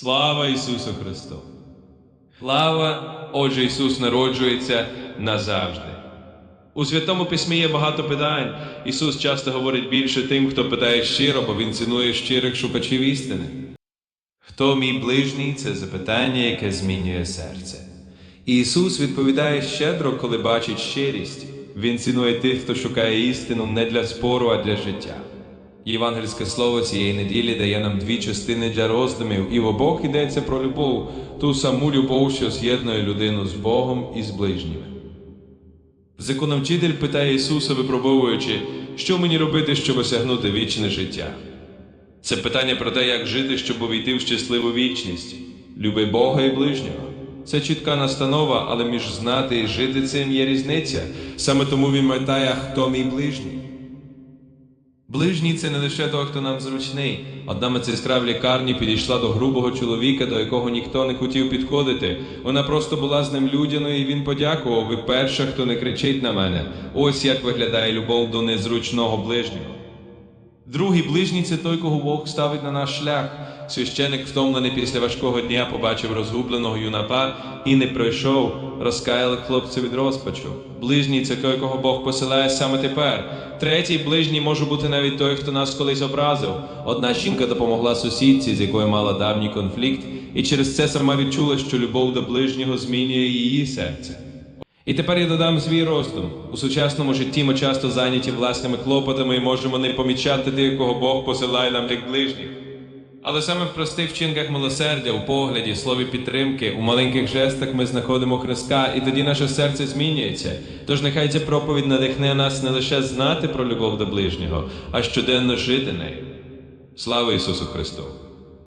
Слава Ісусу Христу! Слава, Отже, Ісус народжується назавжди. У Святому Письмі є багато питань. Ісус часто говорить більше тим, хто питає щиро, бо Він цінує щирих шукачів істини. Хто мій ближній це запитання, яке змінює серце. Ісус відповідає щедро, коли бачить щирість. Він цінує тих, хто шукає істину не для спору, а для життя. Євангельське слово цієї неділі дає нам дві частини для роздумів, і в обох йдеться про любов, ту саму любов, що з'єднує людину з Богом і з ближніми. Законовчитель питає Ісуса, випробовуючи, що мені робити, щоб осягнути вічне життя. Це питання про те, як жити, щоб увійти в щасливу вічність. Люби Бога і ближнього. Це чітка настанова, але між знати і жити цим є різниця. Саме тому він питає, хто мій ближній. Ближній це не лише той, хто нам зручний. Одна медсестра в лікарні підійшла до грубого чоловіка, до якого ніхто не хотів підходити. Вона просто була з ним людяною, і він подякував. Ви перша, хто не кричить на мене. Ось як виглядає любов до незручного ближнього. Другий ближній це той, кого Бог ставить на наш шлях. Священик, втомлений після важкого дня, побачив розгубленого юнака і не пройшов, розкаяли хлопця від розпачу. Ближній це той, кого Бог посилає саме тепер. Третій ближній може бути навіть той, хто нас колись образив. Одна жінка допомогла сусідці, з якою мала давній конфлікт, і через це сама відчула, що любов до ближнього змінює її серце. І тепер я додам свій роздум. У сучасному житті ми часто зайняті власними клопотами і можемо не помічати тих, кого Бог посилає нам як ближніх. Але саме в простих вчинках милосердя, у погляді, слові підтримки, у маленьких жестах ми знаходимо Христа, і тоді наше серце змінюється. Тож нехай ця проповідь надихне нас не лише знати про любов до ближнього, а щоденно жити нею. Слава Ісусу Христу!